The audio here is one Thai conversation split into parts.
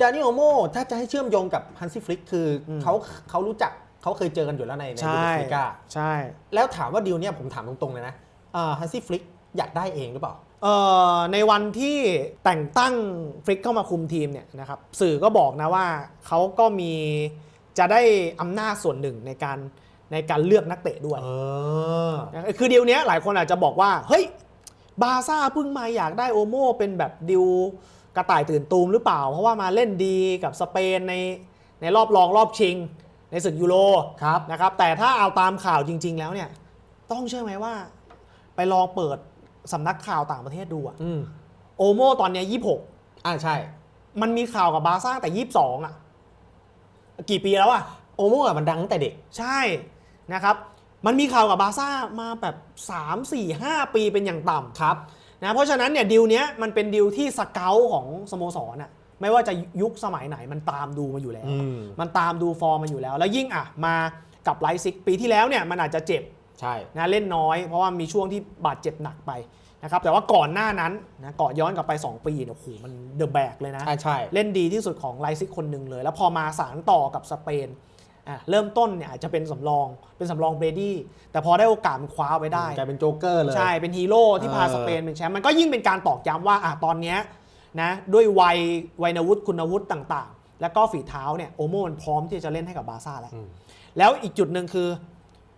ดานิโอโมถ้าจะให้เชื่อมโยงกับฮันซี่ฟลิกคืออม เขาเขารู้จักเขาเคยเจอกันอยู่แล้วในในใช่บูเดสลิก้าใช่แล้วถามว่าดีลเนี่ยผมถามตรงๆเลยนะฮันซี่ฟลิกอยากได้เองหรือเปล่า เอ่อในวันที่แต่งตั้งฟริกเข้ามาคุมทีมเนี่ยนะครับสื่อก็บอกนะว่าเขาก็มีจะได้อำนาจส่วนหนึ่งในการในการเลือกนักเตะด้วย เออ นะคือดีลเนี้ยหลายคนอาจจะบอกว่า เฮ้ย บาร์ซ่าเพิ่งมาอยากได้โอโม่เป็นแบบดิว กระต่ายตื่นตูมหรือเปล่า เพราะว่ามาเล่นดีกับสเปนในในรอบรองรอบชิง ในศึกยูโรครับนะครับ แต่ถ้าเอาตามข่าวจริง ๆ แล้วเนี่ย ต้องเชื่อไหมว่า ไปลองเปิดสำนักข่าวต่างประเทศดูอะอืมโอโม่ตอนเนี้ยี่หกอ่าใช่มันมีข่าวกับบาร์ซ่าตั้งแต่ยี่สองอะกี่ปีแล้วอะโอโม่อะมันดังตั้งแต่เด็ก ใช่นะครับ มันมีข่าวกับบาร์ซ่ามาแบบ 3 4 5 ปีเป็นอย่างต่ำครับ นะเพราะฉะนั้นเนี่ยดิวเนี้ยมันเป็นดิวที่สเกลของสโมสรน่ะไม่ว่าจะยุคสมัยไหนมันตามดูมาอยู่แล้วอืมมันตามดูฟอร์มมาอยู่แล้ว แล้วยิ่งอะมากับไลซิกปีที่แล้วเนี่ยมันอาจจะเจ็บใช่นะเล่นน้อย เพราะว่ามีช่วงที่บาดเจ็บหนักไปนะครับแต่ว่าก่อนหน้านั้นนะก่อนย้อนกลับไป 2 ปีเนี่ยโอ้โหมันเดอะแบกเลยนะอ่าใช่เล่นดีที่สุดของไลซิกคนหนึ่งเลย แล้วพอมาสารต่อกับสเปนอะ เริ่มต้นเนี่ยอาจจะเป็นสำรองเป็นสำรองเบรดี้แต่พอได้โอกาสมันคว้าไว้ได้กลายเป็นโจ๊กเกอร์เลย ใช่เป็นฮีโร่ที่พาเออสเปนเป็นแชมป์มันก็ยิ่งเป็นการตอกย้ำว่าอะตอนเนี้ยนะด้วยวัยวัยนวุฒิคุณวุฒิต่างๆ แล้วก็ฝีเท้าเนี่ยโอโมมันพร้อมที่จะเล่นให้กับบาร์ซ่าแล้วอืมแล้วอีกจุดหนึ่งคือ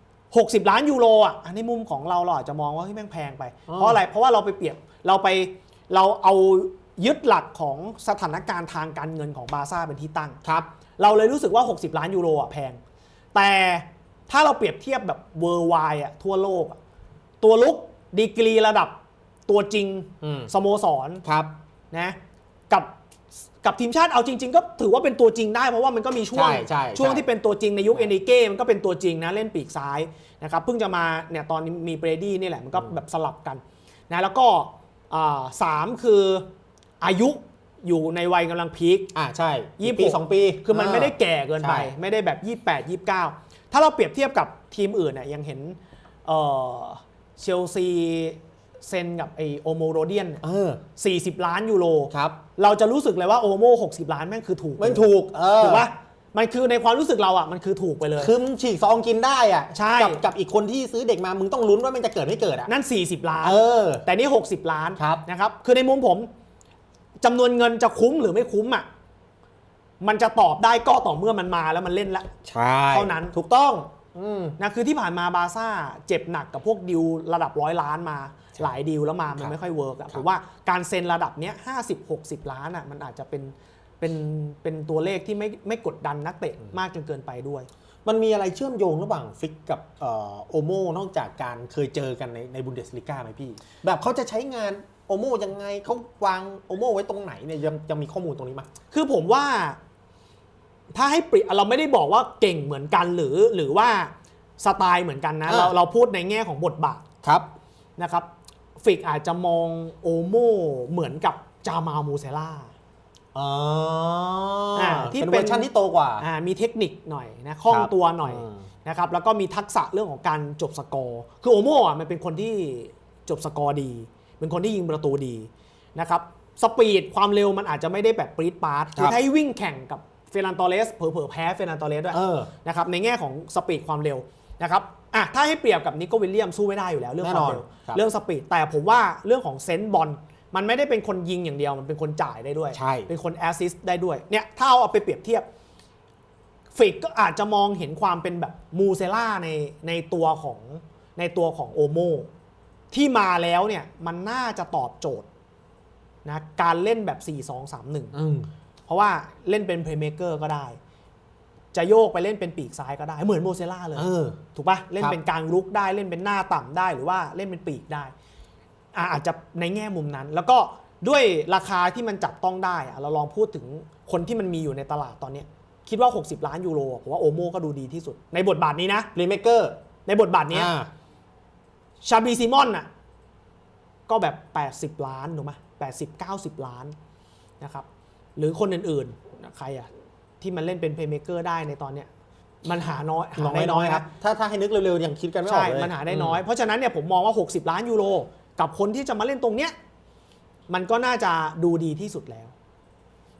60 ล้านยูโรอะอันในมุมของเราเราอาจจะมองว่าเฮ้ยแม่งแพงไปอ๋อเพราะอะไรเพราะว่าเราไปเปรียบเราไปเราเอายึดหลักของสถานการณ์ทางการเงินของบาร์ซ่าเป็นที่ตั้งครับ เราเลยรู้สึกว่า 60 ล้านยูโรอะแพง แต่ถ้าเราเปรียบเทียบแบบเวอร์ไวอะทั่วโลกอะตัวลุกดีกรีระดับตัวจริงอืม สโมสรครับ นะกับกับทีมชาติเอาจริง ๆ ก็ถือว่าเป็นตัวจริงได้เพราะว่ามันก็มีช่วงใช่ใช่ช่ วงใช่ที่เป็นตัวจริงในยุคเอ n นเก้มันก็เป็นตัวจริงนะเล่นปีกซ้ายนะครับเพิ่งจะมาเนี่ยตอนนี้มีเบรดี้นี่แหละมันก็แบบสลับกันนะแล้วก็อ่าสามคืออายุ อยู่ในวัยกำลังพีค อ่าใช่ยี่สิบปีหกสองปีคือมันไม่ได้แก่เกินไป ใช่ไม่ได้แบบ 28 29 ถ้าเราเปรียบเทียบกับทีมอื่นเนี่ยยังเห็นเอ่อเชลซีเซ็นกับไอโอโมโรเดียนเออ40 ล้านยูโร ครับ เราจะรู้สึกเลยว่าโอโม60 ล้านแม่งคือถูกมันถูกเออถูกปะมันคือในความรู้สึกเราอะมันคือถูกไปเลย คือมึงฉีกซองกินได้อะใช่ กับกับอีกคนที่ซื้อเด็กมามึงต้องลุ้นว่ามันจะเกิดไม่เกิดอะนั่น 40 ล้าน เออ แต่นี่ 60 ล้านครับ นะครับ คือในมุมผม จำนวนเงินจะคุ้มหรือไม่คุ้มอะมันจะตอบได้ก็ต่อเมื่อมันมาแล้วมันเล่นละใช่เท่านั้นถูกต้องอืมนะคือที่ผ่านมาบาร์ซ่าเจ็บหนักกับพวกดิวระดับร้อยล้านมา หลายดิวแล้วมามัคนรับไม่ค่อยเวิร์กอะครับผมว่าการเซ็นระดับเนี้ยห้าสิบหกสิบล้านอะมันอาจจะเป็นเป็นเป็นตัวเลขที่ไม่ไม่กดดันนักเตะมากจนเกินไปด้วย มันมีอะไรเชื่อมโยงระหว่างฟิกกับเอ่อโอโมนอกจากการเคยเจอกันในในบุนเดสลิก้าไหมพี่ แบบเขาจะใช้งาน โอโมยังไงเขาวางโอโมไว้ตรงไหนเนี่ยยังยังมีข้อมูลตรงนี้ไหมคือผมว่า ถ้าให้เปรียบเราไม่ได้บอกว่าเก่งเหมือนกันหรือหรือว่าสไตล์เหมือนกันนะ เราเราพูดในแง่ของบทบาทครับนะครับฟิกอาจจะมองโอโมเหมือนกับจามามูเซล่าอ๋ออ่าที่ที่เป็นเป็นเวอร์ชันที่โตกว่าอ่า มีเทคนิคหน่อยนะคล่องครับตัวหน่อยอืมนะครับแล้วก็มีทักษะเรื่องของการจบสกอร์ คือโอโม่อะมันเป็นคนที่จบสกอร์ดี เป็นคนที่ยิงประตูดีนะครับสปีดความเร็วมันอาจจะไม่ได้แบบปรีดปาร์ตคือถ้าให้วิ่งแข่งกับเฟรนันตอเรสเผลอๆแพ้เฟรนันตอเรสด้วยเออนะครับในแง่ของสปีดความเร็วนะครับอะถ้าให้เปรียบกับนิโควิลเลียมสู้ไม่ได้อยู่แล้ว เรื่องความเร็วแน่นอนครับเรื่องสปีดแต่ผมว่าเรื่องของเซนส์บอลมันไม่ได้เป็นคนยิงอย่างเดียวมันเป็นคนจ่ายได้ด้วยใช่เป็นคนแอสซิสต์ได้ด้วยเนี่ยถ้าเอาไปเปรียบเทียบฟิกก็อาจจะมองเห็นความเป็นแบบมูเซล่าในในตัวของในตัวของโอโม ที่มาแล้วเนี่ยมันน่าจะตอบโจทย์นะการเล่นแบบ 4-2-3-1 อืมเพราะว่าเล่นเป็นเพลย์เม k เกอร์ก็ได้ จะโยกไปเล่นเป็นปีกซ้ายก็ได้ เหมือนโมเซล่าเลย เออ ถูกปะเล่นครับเป็นกลางลุกได้เล่นเป็นหน้าต่ำได้หรือว่าเล่นเป็นปีกได้อะอาจจะในแง่มุมนั้น แล้วก็ด้วยราคาที่มันจับต้องได้อะเราลองพูดถึงคนที่มันมีอยู่ในตลาดตอนเนี้ยคิดว่า 60 ล้านยูโรผมว่าโอโมก็ดูดีที่สุด ในบทบาทนี้นะรีเมเกอร์ในบทบาทเนี้ย ชาบีซิมอนน่ะก็แบบ 80 ล้านถูกไหม80 90ล้านนะครับ หรือคนอื่นๆ ใครอะ ที่มันเล่นเป็นเพย์เม k เกอร์ได้ในตอนเนี้ยมันหาน้อยหาน้อยได้น้น้ออยยคครัรับบถ้าถ้าให้นึกเร็วๆยังคิดกันไม่ออใช่กเลยมันหาได้น้อย เพราะฉะนั้นเนี่ยผมมองว่า 60 ล้านยูโร กับคนที่จะมาเล่นตรงเนี้ยมันก็น่าจะดูดีที่สุดแล้ว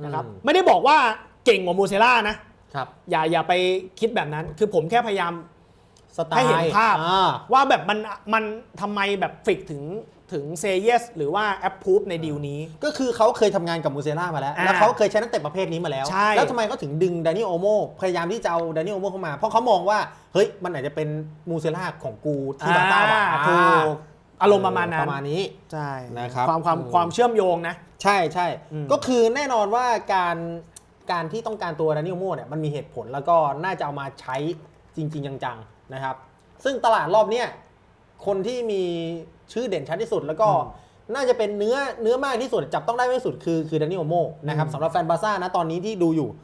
นะครับอืมไม่ได้บอกว่าเก่งกว่ามูเซล่านะ ครับ อย่าอย่าไปคิดแบบนั้น คือผมแค่พยายาม สไตล์ให้เห็นภาพ อ่า ว่าแบบมันมันทำไมแบบฟิกถึงถึงเซเยสหรือว่าแอปพูฟในดีลนี้ ก็คือเขาเคยทำงานกับมูเซล่ามาแล้ว อ่าแล้วเขาเคยใช้นักเตะประเภทนี้มาแล้ว ใช่ แล้วทำไมเขาถึงดึงดานิโอโมพยายามที่จะเอาดานิโอโมเข้ามา เพราะเขามองว่า เฮ้ย มันอาจจะเป็นมูเซล่าของกูที่บาร์ซ่าว่ะอ่าถูกอารมณ์ประมาณนั้นประมาณนี้ ใช่นะครับความความอืม ความเชื่อมโยงนะ ใช่ใช่ อืม ก็คือแน่นอนว่าการการที่ต้องการตัวดานิโอโมเนี่ยมันมีเหตุผลแล้วก็น่าจะเอามาใช้จริง ๆ จังๆ นะครับ ซึ่งตลาดรอบเนี้ยคนที่มีชื่อเด่นชัดที่สุดแล้วก็น่าจะเป็นเนื้อเนื้อมากที่สุดจับต้องได้มากที่สุดคือคือดานิโอโมนะครับอืมสำหรับแฟนบาร์ซ่านะตอนนี้ที่ดูอยู่